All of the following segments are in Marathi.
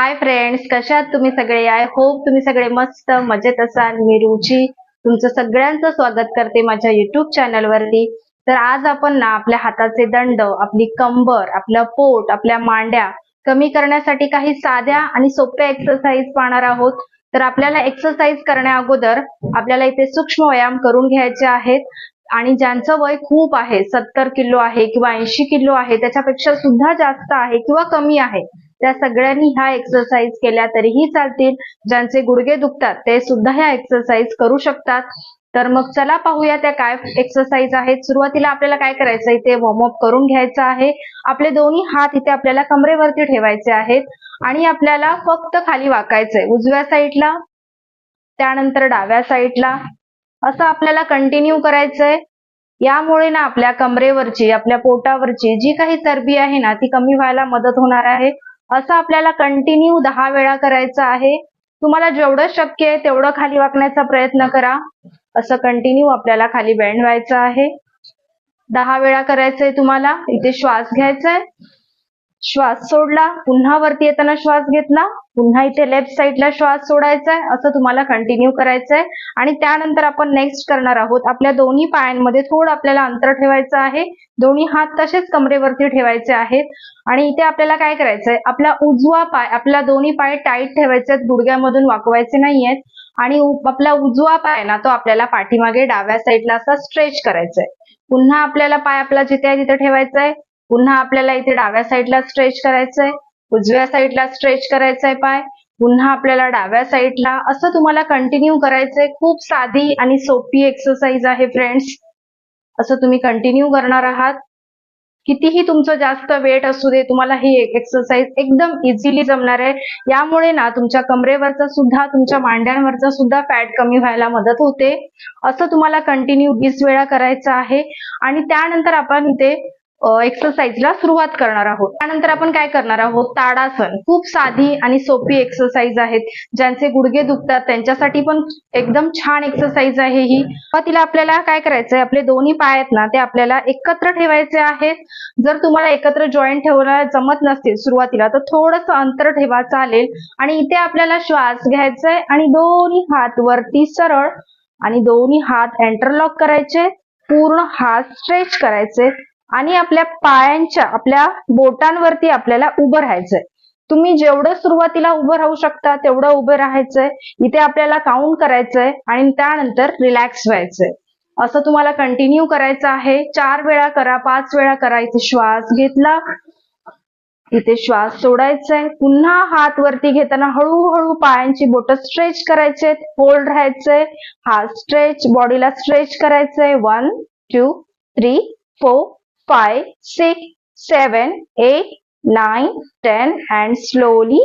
हाय फ्रेंड्स कशात तुम्ही सगळे? आय होप तुम्ही सगळे मस्त मजेत असाल. मी रुची. तुमचं सगळ्यांचं स्वागत करते माझ्या युट्यूब चॅनलवरती तर आज आपण ना आपल्या हाताचे दंड आपली कंबर आपलं पोट आपल्या मांड्या कमी करण्यासाठी काही साध्या आणि सोप्या एक्सरसाइज पाहणार आहोत. तर आपल्याला एक्सरसाइज करण्या अगोदर आपल्याला इथे सूक्ष्म व्यायाम करून घ्यायचे आहेत. आणि ज्यांचं वय खूप आहे सत्तर किलो आहे किंवा ऐंशी किलो आहे त्याच्यापेक्षा सुद्धा जास्त आहे किंवा कमी आहे. त्या सगळ्यांनी ह्या एक्सरसाइज केल्या तरीही चालतील. ज्यांचे गुडघे दुखतात ते सुद्धा ह्या एक्सरसाइज करू शकतात. तर मग चला पाहूया त्या काय एक्सरसाइज आहेत. सुरुवातीला आपल्याला काय करायचं इथे वॉर्मअप करून घ्यायचं आहे. आपले दोन्ही हात इथे आपल्याला कमरेवरती ठेवायचे आहेत. आणि आपल्याला फक्त खाली वाकायचंय. उजव्या साईडला त्यानंतर डाव्या साईडला असं आपल्याला कंटिन्यू करायचंय. यामुळे ना आपल्या कमरेवरची आपल्या पोटावरची जी काही चरबी आहे ना ती कमी व्हायला मदत होणार आहे. असं आपल्याला कंटिन्यू दहा वेळा करायचं आहे. तुम्हाला जेवढं शक्य आहे तेवढं खाली वाकण्याचा प्रयत्न करा. असं कंटिन्यू आपल्याला खाली बेंड व्हायचं आहे. दहा वेळा करायचंय तुम्हाला. इथे श्वास घ्यायचा आहे श्वास सोडला पुन्हा वरती येताना श्वास घेतला पुन्हा इथे लेफ्ट साईडला श्वास सोडायचा आहे असं तुम्हाला कंटिन्यू करायचंय. आणि त्यानंतर आपण नेक्स्ट करणार आहोत. आपल्या दोन्ही पायांमध्ये थोडं आपल्याला अंतर ठेवायचं आहे. दोन्ही हात तसेच कमरेवरती ठेवायचे आहेत. आणि इथे आपल्याला काय करायचंय? आपला उजवा पाय आपला दोन्ही पाय टाईट ठेवायचे आहेत. गुडघ्यामधून वाकवायचे नाहीयेत आणि आपला उजवा पाय ना तो आपल्याला पाठीमागे डाव्या साईडला असा स्ट्रेच करायचा आहे पुन्हा आपल्याला पाय आपला जिथे आहे तिथे ठेवायचा आहे पुन्हा आपल्याला इथे डाव्या साईडला स्ट्रेच करायचंय. उजव्या साईडला स्ट्रेच करायचंय पाय. पुन्हा आपल्याला डाव्या साईडला असं तुम्हाला कंटिन्यू करायचंय. खूप साधी आणि सोपी एक्सरसाइज आहे फ्रेंड्स असं तुम्ही कंटिन्यू करणार आहात. कितीही तुमचं जास्त वेट असू दे तुम्हाला ही एक्सरसाइज एकदम इझिली जमणार आहे. यामुळे ना तुमच्या कमरेवरचा सुद्धा तुमच्या मांड्यांवरचा सुद्धा फॅट कमी व्हायला मदत होते. असं तुम्हाला कंटिन्यू वीस वेळा करायचं आहे. आणि त्यानंतर आपण इथे एक्सरसाइजला सुरुवात करणार आहोत. त्यानंतर आपण काय करणार आहोत? ताडासन. खूप साधी आणि सोपी एक्सरसाइज आहेत ज्यांचे गुडघे दुखतात. त्यांच्यासाठी पण एकदम छान एक्सरसाइज आहे ही. तिला आपल्याला काय करायचंय? आपले दोन्ही पाय आहेत ना ते आपल्याला एकत्र ठेवायचे आहेत. जर तुम्हाला एकत्र जॉईंट ठेवायला जमत नसतील सुरुवातीला तर थोडस अंतर ठेवा चालेल. आणि इथे आपल्याला श्वास घ्यायचाय आणि दोन्ही हात वरती सरळ आणि दोन्ही हात एंटरलॉक करायचे. पूर्ण हात स्ट्रेच करायचे. आणि आपल्या पायांच्या आपल्या बोटांवरती आपल्याला उभं राहायचंय. तुम्ही जेवढं सुरुवातीला उभं राहू शकता तेवढं उभं राहायचंय. इथे आपल्याला काउंट करायचंय आणि त्यानंतर रिलॅक्स व्हायचंय. असं तुम्हाला कंटिन्यू करायचं आहे. चार वेळा करा पाच वेळा करा. इथे श्वास घेतला. इथे श्वास सोडायचाय. पुन्हा हात वरती घेताना हळूहळू पायांची बोट स्ट्रेच करायचे होल्ड राहायचंय. हात स्ट्रेच बॉडीला स्ट्रेच करायचंय. One two three four five six seven eight nine ten and slowly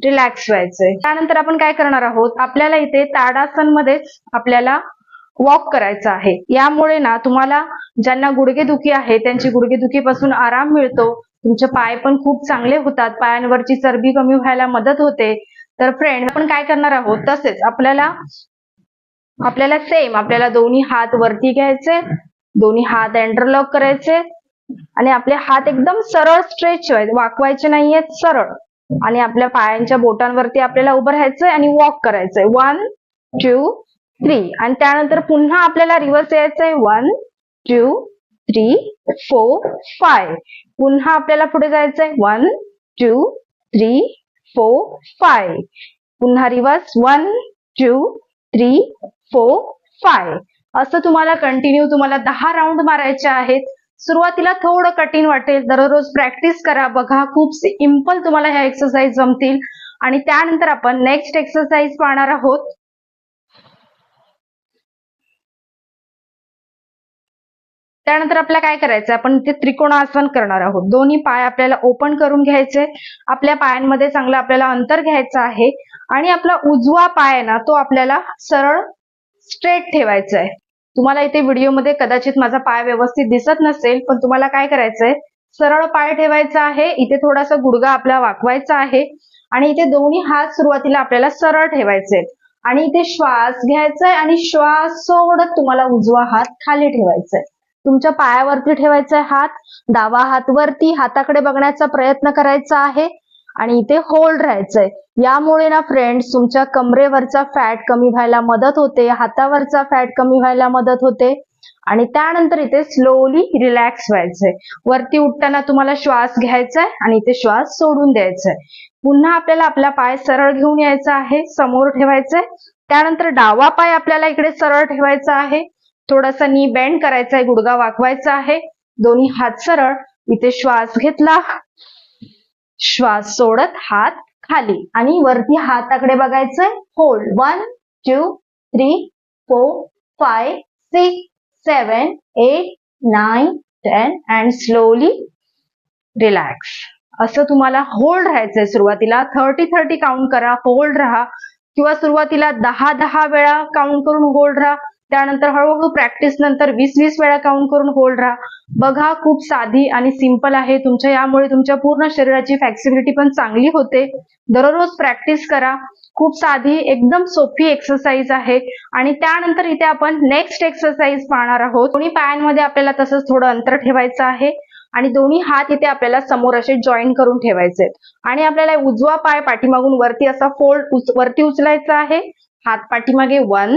relax व्हायचंय. त्यानंतर आपण काय करणार आहोत? आपल्याला इथे ताडासन मध्येच आपल्याला वॉक करायचं आहे. यामुळे ना तुम्हाला ज्यांना गुडघेदुखी आहे त्यांची गुडघेदुखीपासून आराम मिळतो. तुमचे पाय पण खूप चांगले होतात. पायांवरची चरबी कमी व्हायला मदत होते. तर फ्रेंड आपण काय करणार आहोत? तसेच आपल्याला आपल्याला सेम आपल्याला दोन्ही हात वरती घ्यायचे दोन्ही हात एंटरलॉक करायचे आणि आपले हात एकदम सरळ स्ट्रेच वाकवायचे नाहीयेत सरळ. आणि आपल्या पायांच्या बोटांवरती आपल्याला उभं राहायचंय आणि वॉक करायचंय. वन टू थ्री आणि त्यानंतर पुन्हा आपल्याला रिव्हर्स यायचंय. One two three four five पुन्हा आपल्याला पुढे जायचंय. One two three four five पुन्हा reverse one two three four five असं तुम्हाला कंटिन्यू तुम्हाला दहा राऊंड मारायचे आहेत. सुरुवातीला थोडं कठीण वाटेल. दररोज प्रॅक्टिस करा बघा. खूप सिंपल तुम्हाला ह्या एक्सरसाइज जमतील. आणि त्यानंतर आपण नेक्स्ट एक्सरसाइज पाहणार आहोत. त्यानंतर आपल्याला काय करायचं आपण इथे त्रिकोणासन करणार आहोत. दोन्ही पाय आपल्याला ओपन करून घ्यायचे. आपल्या पायांमध्ये चांगलं आपल्याला अंतर घ्यायचं आहे. आणि आपला उजवा पाय आहे ना तो आपल्याला सरळ स्ट्रेट ठेवायचा आहे तुम्हाला इथे व्हिडिओमध्ये कदाचित माझा पाय व्यवस्थित दिसत नसेल पण तुम्हाला काय करायचंय? सरळ पाय ठेवायचा आहे इथे थोडासा गुडगा आपला वाकवायचा आहे आणि इथे दोन्ही हात सुरुवातीला आपल्याला सरळ ठेवायचे आणि इथे श्वास घ्यायचा आहे आणि श्वास सोडत तुम्हाला उजवा हात खाली ठेवायचा आहे तुमच्या पायावरती ठेवायचा आहे हात डावा हात वरती हाताकडे बघण्याचा प्रयत्न करायचा आहे आणि इथे होल्ड राहायचंय. यामुळे ना फ्रेंड्स तुमच्या कमरेवरचा फॅट कमी व्हायला मदत होते हातावरचा फॅट कमी व्हायला मदत होते आणि त्यानंतर इथे स्लोली रिलॅक्स व्हायचंय. वरती उठताना तुम्हाला श्वास घ्यायचा आहे आणि इथे श्वास सोडून द्यायचा आहे पुन्हा आपल्याला आपला पाय सरळ घेऊन यायचा आहे समोर ठेवायचंय. त्यानंतर डावा पाय आपल्याला इकडे सरळ ठेवायचा आहे. थोडासा नी बेंड करायचा आहे गुडगा वाकवायचा आहे. दोन्ही हात सरळ. इथे श्वास घेतला. श्वास सोडत हात खाली. आणि वरती हाताकडे बघायचंय. Hold one two three four five six seven eight nine ten and slowly relax असं तुम्हाला होल्ड राहायचंय सुरुवातीला. थर्टी थर्टी काउंट करा. होल्ड राहा. किंवा सुरुवातीला दहा दहा वेळा काउंट करून होल्ड राहा. त्यानंतर हळूहळू प्रॅक्टिस नंतर वीस वीस वेळा काउंट करून होल्ड राहा. बघा खूप साधी आणि सिंपल आहे. तुमच्या यामुळे तुमच्या पूर्ण शरीराची फ्लेक्सिबिलिटी पण चांगली होते. दररोज प्रॅक्टिस करा. खूप साधी एकदम सोपी एक्सरसाइज आहे. आणि त्यानंतर इथे आपण नेक्स्ट एक्सरसाइज पाहणार आहोत. दोन्ही पायांमध्ये आपल्याला तसंच थोडं अंतर ठेवायचं आहे. आणि दोन्ही हात इथे आपल्याला समोर असे जॉईन करून ठेवायचे आणि आपल्याला उजवा पाय पाठीमागून वरती असा फोल्ड वरती उचलायचा आहे. हात पाठीमागे one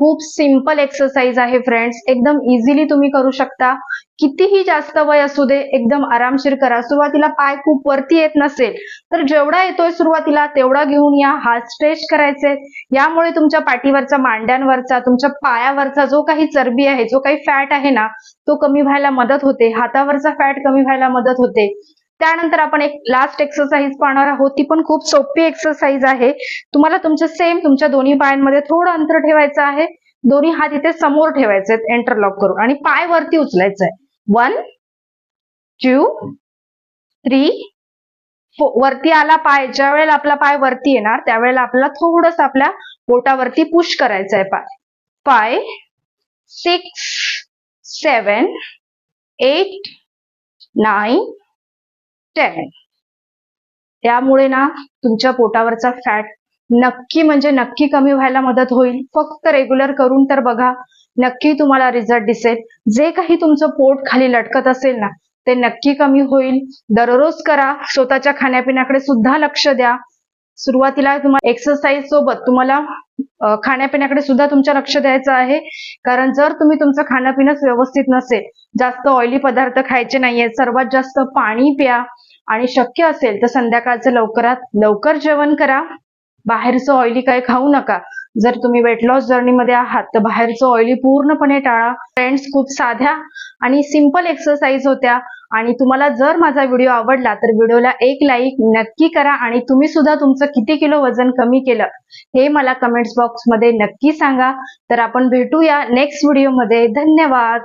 खूप सिंपल एक्सरसाइज आहे फ्रेंड्स एकदम इझिली तुम्ही करू शकता. कितीही जास्त वय असू दे एकदम आरामशीर करा. सुरुवातीला पाय खूप वरती येत नसेल तर जेवढा येतोय सुरुवातीला तेवढा घेऊन या. हात स्ट्रेच करायचे यामुळे तुमच्या पाठीवरचा मांड्यांवरचा तुमच्या पायावरचा जो काही चरबी आहे जो काही फॅट आहे ना तो कमी व्हायला मदत होते. हातावरचा फॅट कमी व्हायला मदत होते. त्यानंतर आपण एक लास्ट एक्सरसाइज पाहणार आहोत. ती पण खूप सोपी एक्सरसाइज आहे. तुम्हाला तुमच्या सेम तुमच्या दोन्ही पायांमध्ये थोडं अंतर ठेवायचं आहे. दोन्ही हात इथे समोर ठेवायचे आहेत. एंटरलॉक करून. आणि पाय वरती उचलायचं आहे वन टू थ्री वरती आला पाय. ज्या वेळेला आपला पाय वरती येणार त्यावेळेला आपल्याला थोडस आपल्या बोटावरती पुश करायचं आहे पाय. पाय सिक्स सेवन एट नाईन आहे त्यामुळे ना तुमच्या पोटावरचा फॅट नक्की म्हणजे नक्की कमी व्हायला मदत होईल. फक्त रेग्युलर करून तर बघा नक्की तुम्हाला रिझल्ट दिसेल. जे काही तुमचं पोट खाली लटकत असेल ना ते नक्की कमी होईल. दररोज करा. स्वतःच्या खाण्यापिण्याकडे सुद्धा लक्ष द्या. सुरुवातीला तुम्हाला एक्सरसाइज सोबत तुम्हाला खाण्यापिण्याकडे सुद्धा तुमच्या लक्ष द्यायचं आहे. कारण जर तुम्ही तुमचं खाणंपिणंच व्यवस्थित नसेल जास्त ऑइली पदार्थ खायचे नाहीये सर्वात जास्त पाणी प्या आणि शक्य असेल तर संध्याकाळचं लवकरात लवकर जेवण करा. बाहेरचं ऑइली काही खाऊ नका. जर तुम्ही वेट लॉस जर्नीमध्ये आहात तर बाहेरचं ऑइली पूर्णपणे टाळा. फ्रेंड्स खूप साध्या आणि सिंपल एक्सरसाइज होत्या. आणि तुम्हाला जर माझा व्हिडिओ आवडला तर व्हिडिओला एक लाईक नक्की करा आणि तुम्ही सुद्धा तुमचं किती किलो वजन कमी केलं हे मला कमेंट्स बॉक्समध्ये नक्की सांगा. तर आपण भेटूया नेक्स्ट व्हिडिओमध्ये धन्यवाद!